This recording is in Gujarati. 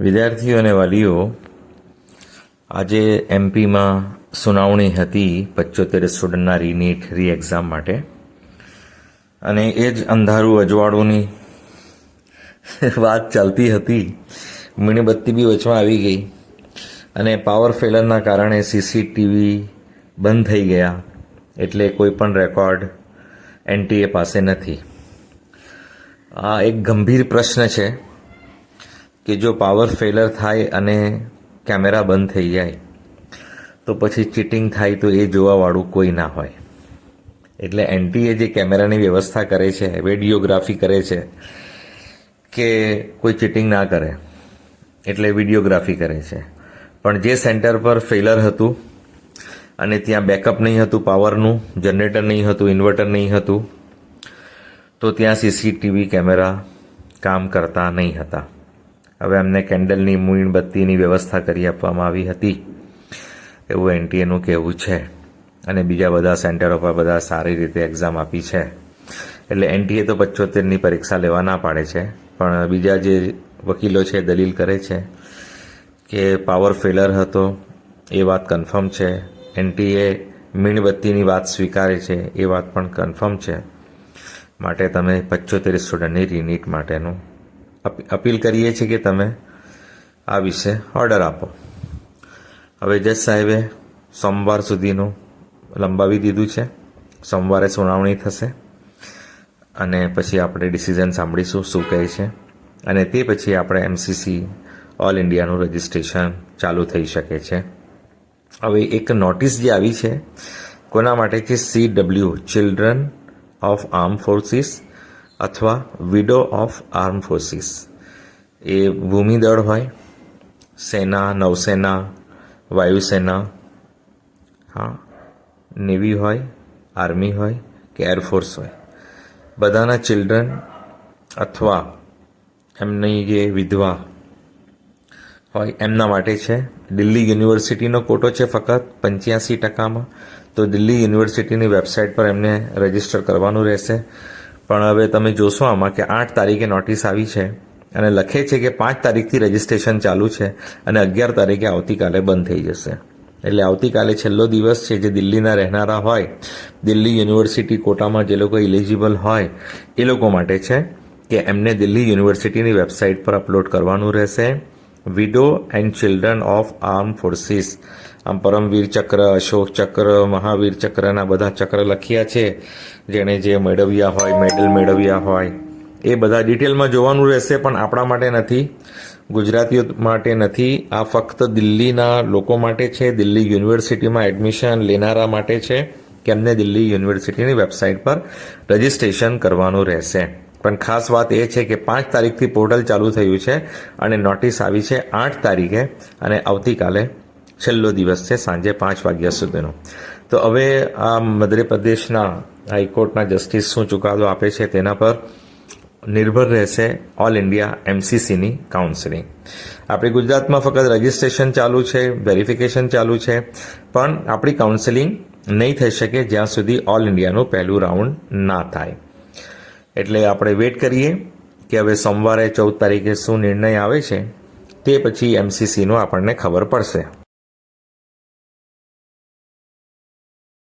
વિદ્યાર્થીઓ અને વાલીઓ, આજે એમપીમાં સુનાવણી હતી પચોતેર સ્ટુડન્ટના રીનીટ રી એક્ઝામ માટે. અને એ જ અંધારું અજવાળુંની વાત ચાલતી હતી. મીણબત્તી બી વચમાં આવી ગઈ. અને પાવર ફેલરના કારણે સીસીટીવી બંધ થઈ ગયા. એટલે કોઈ પણ રેકોર્ડ એનટીએ પાસે નથી. આ એક ગંભીર પ્રશ્ન છે. કે જો પાવર ફેલર થાય અને કેમેરા બંધ થઈ જાય, તો પછી ચીટિંગ થાય તો એ જોવાવાળું કોઈ ના હોય. એટલે એનટીએ જે કેમેરાની વ્યવસ્થા કરે છે વિડીયોગ્રાફી કરે છે, કે કોઈ ચીટિંગ ના કરે, એટલે વિડીયોગ્રાફી કરે છે. પણ જે સેન્ટર પર ફેલર હતું, અને ત્યાં બેકઅપ નહીં હતું પાવરનું જનરેટર નહીં હતું ઇન્વર્ટર નહીં હતું, તો ત્યાં સીસીટીવી કેમેરા કામ કરતા નહીં હતા. હવે એમને કેન્ડલની મીણબત્તીની વ્યવસ્થા કરી આપવામાં આવી હતી. એવું એનટીએનું કહેવું છે. અને બીજા બધા સેન્ટરો પર બધા સારી રીતે એક્ઝામ આપી છે. એટલે એનટીએ તો પચોતેરની પરીક્ષા લેવા ના પાડે છે. પણ બીજા જે વકીલો છે, દલીલ કરે છે કે પાવર ફેલર હતો, એ વાત કન્ફર્મ છે. એનટીએ મીણબત્તીની વાત સ્વીકારે છે, એ વાત પણ કન્ફર્મ છે. માટે તમે પચોતેર સ્ટુડન્ટની રીનીટ માટેનું અપીલ કરીએ છીએ કે તમે આ વિશે ઓર્ડર આપો. હવે જજ સાહેબે સોમવાર સુધીનું લંબાવી દીધું છે. સોમવારે સુનાવણી થશે. અને પછી આપણે ડિસિઝન સાંભળીશું શું કહે છે. અને તે પછી આપણે એમસીસી ઓલ ઇન્ડિયાનું રજિસ્ટ્રેશન ચાલુ થઈ શકે છે. હવે એક નોટિસ જે આવી છે, કોના માટે છે C W children of arm forces અથવા વિડો ઓફ આર્મ ફોર્સિસ એ ભૂમિદળ હોય, સેના, નૌસેના, વાયુસેના, હા, નેવી હોય, આર્મી હોય કે એરફોર્સ હોય. બધાના ચિલ્ડ્રન અથવા એમની જે વિધવા હોય, એમના માટે છે. દિલ્હી યુનિવર્સિટીનો કોટો છે ફક્ત પંચ્યાસી ટકામાં. તો દિલ્હી યુનિવર્સિટીની વેબસાઇટ પર એમને રજિસ્ટર કરવાનું રહેશે. પણ હવે તમે જોશો આમાં કે આઠ તારીખે નોટિસ આવી છે અને લખે છે કે પાંચ તારીખથી રજિસ્ટ્રેશન ચાલુ છે અને અગિયાર તારીખે આવતીકાલે બંધ થઈ જશે. એટલે આવતીકાલે છેલ્લો દિવસ છે જે દિલ્હીના રહેનારા હોય, દિલ્હી યુનિવર્સિટી કોટામાં જે લોકો ઇલિજિબલ હોય, એ લોકો માટે છે કે એમને દિલ્હી યુનિવર્સિટીની વેબસાઇટ પર અપલોડ કરવાનું રહેશે. Widow and children of arm forces આમ પરમવીર ચક્ર, અશોક ચક્ર, મહાવીર ચક્રના બધા ચક્ર લખ્યા છે. જેણે જે મેળવ્યા હોય મેડલ મેળવ્યા હોય, એ બધા ડિટેલમાં જોવાનું રહેશે, પણ આપણા માટે નથી. ગુજરાતીઓ માટે નથી. આ ફક્ત દિલ્હીના લોકો માટે છે. દિલ્હી યુનિવર્સિટીમાં એડમિશન લેનારા માટે છે. કે એમને દિલ્હી યુનિવર્સિટીની વેબસાઇટ પર રજિસ્ટ્રેશન કરવાનું રહેશે. પણ ખાસ વાત એ છે કે પાંચ તારીખથી પોર્ટલ ચાલુ થયું છે અને નોટિસ આવી છે આઠ તારીખે અને આવતીકાલે છેલ્લો દિવસ છે સાંજે પાંચ વાગ્યા સુધીનો. તો હવે આ મધ્યપ્રદેશના હાઈકોર્ટના જસ્ટિસ શું ચુકાદો આપે છે તેના પર નિર્ભર રહેશે ઓલ ઇન્ડિયા એમસીસીની કાઉન્સિલિંગ. આપણી ગુજરાતમાં ફક્ત રજિસ્ટ્રેશન ચાલુ છે, વેરિફિકેશન ચાલુ છે, પણ આપણી કાઉન્સિલિંગ નહીં થઈ શકે જ્યાં સુધી ઓલ ઇન્ડિયાનું પહેલું રાઉન્ડ ના થાય. એટલે આપણે વેટ કરીએ કે હવે સોમવારે ચૌદ તારીખે શું નિર્ણય આવે છે તે પછી એમસીસીનો આપણને ખબર પડશે.